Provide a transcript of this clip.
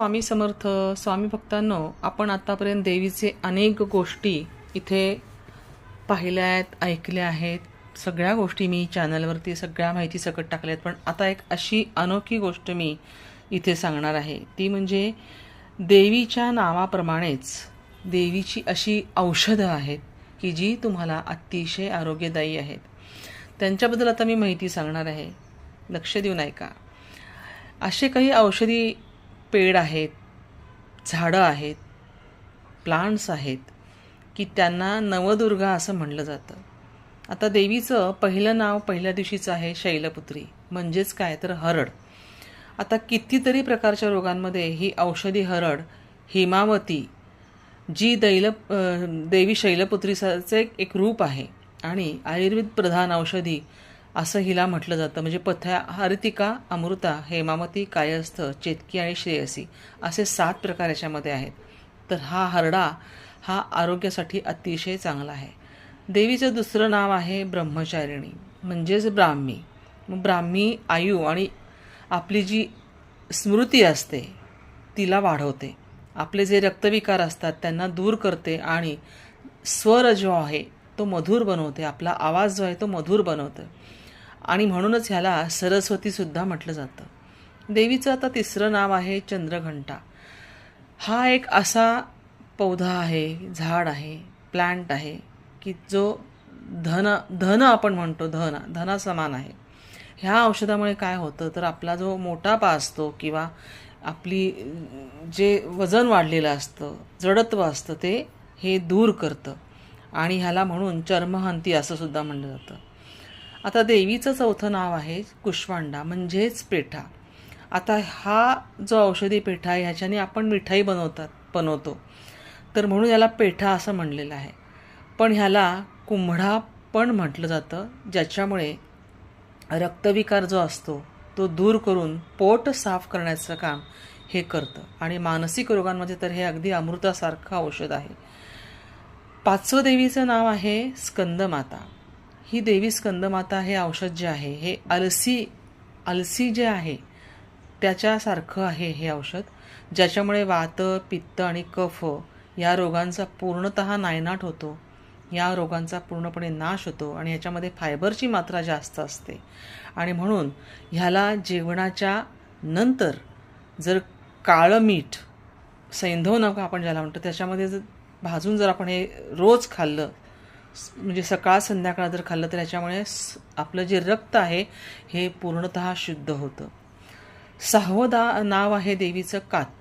स्वामी समर्थ स्वामी भक्तांनो आपण आतापर्यंत देवीचे अनेक गोष्टी इथे पाहिल्या आहेत ऐकल्या आहेत. सगळ्या गोष्टी मी चॅनलवरती सगळ्या माहिती सकट टाकल्या आहेत. पण आता एक अशी अनोखी गोष्ट मी इथे सांगणार आहे. ती म्हणजे देवीच्या नावाप्रमाणेच देवीची अशी औषधं आहेत की जी तुम्हाला अतिशय आरोग्यदायी आहेत. त्यांच्याबद्दल आता मी माहिती सांगणार आहे. लक्ष देऊन ऐका. असे काही औषधी पेड आहेत झाडं आहेत प्लांट्स आहेत की त्यांना नवदुर्गा असं म्हणलं जातं. आता देवीचं पहिलं नाव पहिल्या दिवशीचं आहे शैलपुत्री. म्हणजेच काय? तर हरड. आता कितीतरी प्रकारच्या रोगांमध्ये ही औषधी हरड हिमावती जी दैल देवी शैलपुत्रीचं एक रूप आहे. आणि आयुर्वेद प्रधान औषधी असं हिला म्हटलं जातं. म्हणजे पथ्या हरितिका अमृता हेमामती कायस्थ चेतकी आणि श्रेयसी असे सात प्रकार याच्यामध्ये आहेत. तर हा हरडा हा आरोग्यासाठी अतिशय चांगला आहे. देवीचं दुसरं नाव आहे ब्रह्मचारिणी म्हणजेच ब्राह्मी. मग ब्राह्मी आयु आणि आपली जी स्मृती असते तिला वाढवते. आपले जे रक्तविकार असतात त्यांना दूर करते आणि स्वर जो आहे तो मधुर बनवते. आपला आवाज जो आहे तो मधुर बनवतं. आणि म्हणूनच ह्याला सरस्वतीसुद्धा म्हटलं जातं. देवीचं आता तिसरं नाव आहे चंद्रघंटा. हा एक असा पौधा आहे झाड आहे प्लांट आहे की जो धन धन आपण म्हणतो धन धनासमान आहे. ह्या औषधामुळे काय होतं तर आपला जो मोठापा असतो किंवा आपली जे वजन वाढलेलं असतं जडत्व असतं ते हे दूर करतं. आणि ह्याला म्हणून चर्महंती असं सुद्धा म्हणलं जातं. आता देवीचं चौथं नाव आहे कुष्मांडा म्हणजेच पेठा. आता हा जो औषधी पेठा आहे ह्याच्याने आपण मिठाई बनवतात बनवतो. तर म्हणून याला पेठा असं म्हणलेलं आहे. पण ह्याला कुंभडा पण म्हटलं जातं ज्याच्यामुळे रक्तविकार जो असतो तो दूर करून पोट साफ करण्याचं काम हे करतं. आणि मानसिक रोगांमध्ये तर हे अगदी अमृतासारखं औषध आहे. पाचवं देवीचं नाव आहे स्कंदमाता. ही देवी स्कंदमाता हे औषध जे आहे हे अलसी अलसी जे आहे त्याच्यासारखं आहे हे औषध ज्याच्यामुळे वात पित्त आणि कफ या रोगांचा पूर्णत नायनाट होतो या रोगांचा पूर्णपणे नाश होतो आणि याच्यामध्ये फायबरची मात्रा जास्त असते. आणि म्हणून ह्याला जेवणाच्या नंतर जर काळं मीठ सैंधव नका आपण ज्याला म्हणतो त्याच्यामध्ये जर भाजून जर आपण हे रोज खाल्लं म्हणजे सकाळ संध्याकाळ जर खाल्लं तर ह्याच्यामुळे आपलं जे रक्त आहे हे पूर्णतः शुद्ध होतं. सहावं दा नाव आहे देवीचं कात्या.